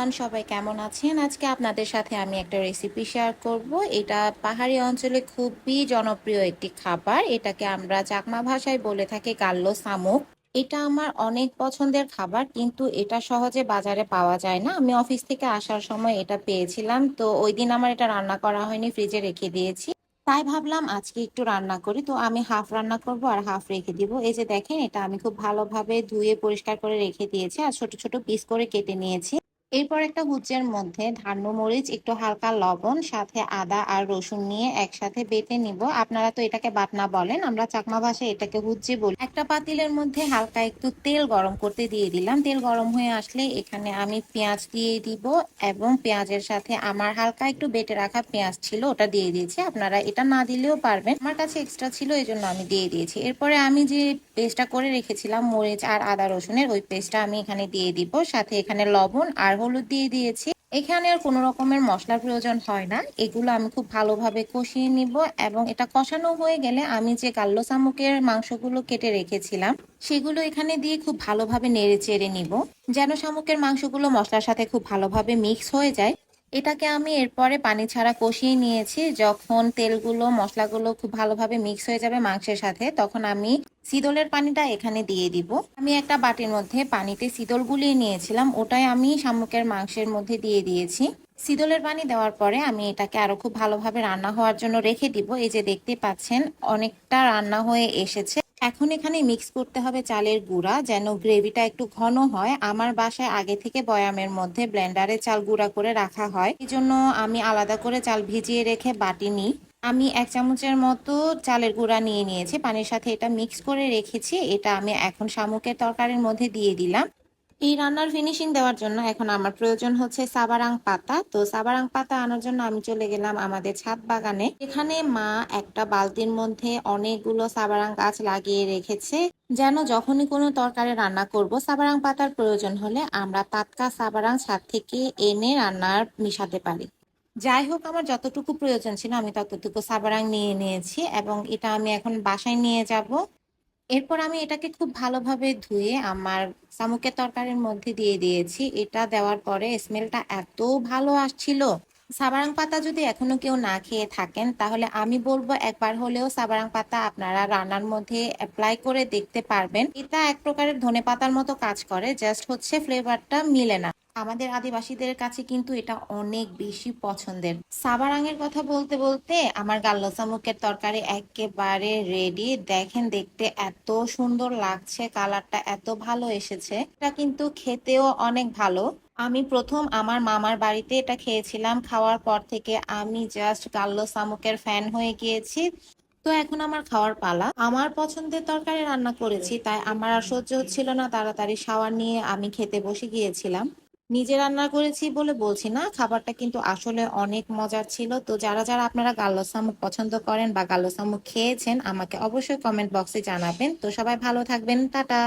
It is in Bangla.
এভরিওয়ান সবাই কেমন আছেন? আজকে আপনাদের সাথে আমি একটা রেসিপি শেয়ার করব। এটা পাহাড়ি অঞ্চলে খুবই জনপ্রিয় একটি খাবার। এটাকে আমরা চাকমা ভাষায় বলে থাকি কাল্লো শামুক। এটা আমার অনেক পছন্দের খাবার, কিন্তু এটা সহজে বাজারে পাওয়া যায় না। আমি অফিস থেকে আসার সময় এটা পেয়েছিলাম, তো ওই দিন আমার এটা রান্না করা হয়নি ফ্রিজে রেখে দিয়েছি। তাই ভাবলাম আজকে একটু রান্না করি, তো আমি হাফ রান্না করব আর হাফ রেখে দিব। এই যে দেখেন, এটা আমি খুব ভালোভাবে ধুয়ে পরিষ্কার করে রেখে দিয়েছি আর ছোট ছোট পিস করে কেটে নিয়েছি। এরপর একটা হুচের মধ্যে মরিচ, একটু হালকা লবণ, সাথে আদা আর রসুন নিয়ে একসাথে বেটে নিব। আপনারা তো এটাকে বাটনা বলেন, আমরা চাকমা ভাষায় এটাকে হুজ্জে বলি। একটা পাতিলের মধ্যে হালকা একটু তেল গরম করতে দিয়ে দিলাম। তেল গরম হয়ে আসলে এখানে আমি পেঁয়াজ দিয়ে দিব এবং পেঁয়াজের সাথে আমার হালকা একটু বেটে রাখা পেঁয়াজ ছিল, ওটা দিয়ে দিয়েছি। আপনারা এটা না দিলেও পারবেন। আমার কাছে এক্সট্রা ছিল এই জন্য আমি দিয়ে দিয়েছি। এরপরে আমি যে পেস্টটা করে রেখেছিলাম, মরিচ আর আদা রসুনের, ওই পেস্টটা আমি এখানে দিয়ে দিব। সাথে এখানে লবণ আর হলুদ দিয়ে দিয়েছি। এখানে আর কোনো রকমের মশলার প্রয়োজন হয় না। এগুলো আমি খুব ভালোভাবে কষিয়ে নিব এবং এটা কষানো হয়ে গেলে আমি যে কাল্লো শামুকের মাংসগুলো কেটে রেখেছিলাম, সেগুলো এখানে দিয়ে খুব ভালোভাবে নেড়ে চেড়ে নিব। যেন শামুকের মাংসগুলো মশলার সাথে খুব ভালোভাবে মিক্স হয়ে যায় এটাকে আমি এরপরে পানি ছাড়া কষিয়ে নিয়েছি। যখন তেলগুলো, মশলাগুলো খুব ভালোভাবে মিক্স হয়ে যাবে মাংসের সাথে, তখন আমি সিদলের পানিটা এখানে দিয়ে দিব। আমি একটা বাটির মধ্যে পানিতে সিদল গুলিয়ে নিয়েছিলাম, ওটাই আমি শামুকের মাংসের মধ্যে দিয়ে দিয়েছি। সিদলের পানি দেওয়ার পরে আমি এটাকে আরও খুব ভালোভাবে রান্না হওয়ার জন্য রেখে দিব। এই যে দেখতে পাচ্ছেন, অনেকটা রান্না হয়ে এসেছে। এখন এখানে মিক্স করতে হবে চালের গুঁড়া, যেন গ্রেভিটা একটু ঘন হয়। আমার বাসায় আগে থেকে বয়ামের মধ্যে ব্লেন্ডারে চাল গুঁড়া করে রাখা হয়। এই জন্য আমি আলাদা করে চাল ভিজিয়ে রেখে বাটি নিই। আমি এক চামচের মতো চালের গুঁড়া নিয়ে নিয়েছি। পানির সাথে এটা মিক্স করে রেখেছি। এটা আমি এখন শামুকের তরকারির মধ্যে দিয়ে দিলাম। এই রান্নার ফিনিশিং দেওয়ার জন্য এখন আমার প্রয়োজন হচ্ছে সাবারাং পাতা। তো সাবারাং পাতা আনার জন্য আমি চলে গেলাম আমাদের ছাদ বাগানে। এখানে মা একটা বালতির মধ্যে অনেকগুলো সাবারাং গাছ লাগিয়ে রেখেছে। যেন যখনই কোনো তরকারি রান্না করব, সাবারাং পাতার প্রয়োজন হলে আমরা টাটকা সাবারাং ছাদ থেকে এনে রান্নার মিশাতে পারি। যাই হোক, আমার যতটুকু প্রয়োজন ছিল আমি ততটুকু সাবারাং নিয়ে নিয়েছি এবং এটা আমি এখন বাসায় নিয়ে যাব। এরপর আমি এটাকে খুব ভালোভাবে ধুয়ে আমার শামুকের তরকারির মধ্যে দিয়ে দিয়েছি। এটা দেওয়ার পরে স্মেলটা এত ভালো আসছিল। সাবারাং পাতা যদি এখনও কেউ না খেয়ে থাকেন, তাহলে আমি বলব একবার হলেও সাবারাং পাতা আপনারা রান্নার মধ্যে অ্যাপ্লাই করে দেখতে পারবেন। এটা এক প্রকারের ধনে পাতার মতো কাজ করে জাস্ট হচ্ছে ফ্লেভারটা মিলে না। আমাদের আদিবাসীদের কাছে কিন্তু এটা অনেক বেশি পছন্দের। সাবারাঙের কথা বলতে বলতে আমার গাল্লো শামুকের তরকারি একেবারে রেডি দেখেন দেখতে এত সুন্দর লাগছে, কালারটা এত ভালো এসেছে। এটা কিন্তু খেতেও অনেক ভালো। আমি প্রথম আমার মামার বাড়িতে এটা খেয়েছিলাম, খাওয়ার পর থেকে আমি জাস্ট গাল্লো শামুকের ফ্যান হয়ে গিয়েছি। তো এখন আমার খাওয়ার পালা। আমার পছন্দের তরকারি রান্না করেছি, তাই আমার আর সহ্য হচ্ছিল না। তাড়াতাড়ি শাওয়ার নিয়ে আমি খেতে বসে গিয়েছিলাম। নিজে রান্না করেছি বলে বলছি না, খাবারটা কিন্তু আসলে অনেক মজার ছিল। তো যারা যারা আপনারা গাল্লো শামুক পছন্দ করেন বা গাল্লো শামুক খেয়েছেন, আমাকে অবশ্যই কমেন্ট বক্সে জানাবেন। তো সবাই ভালো থাকবেন, টাটা।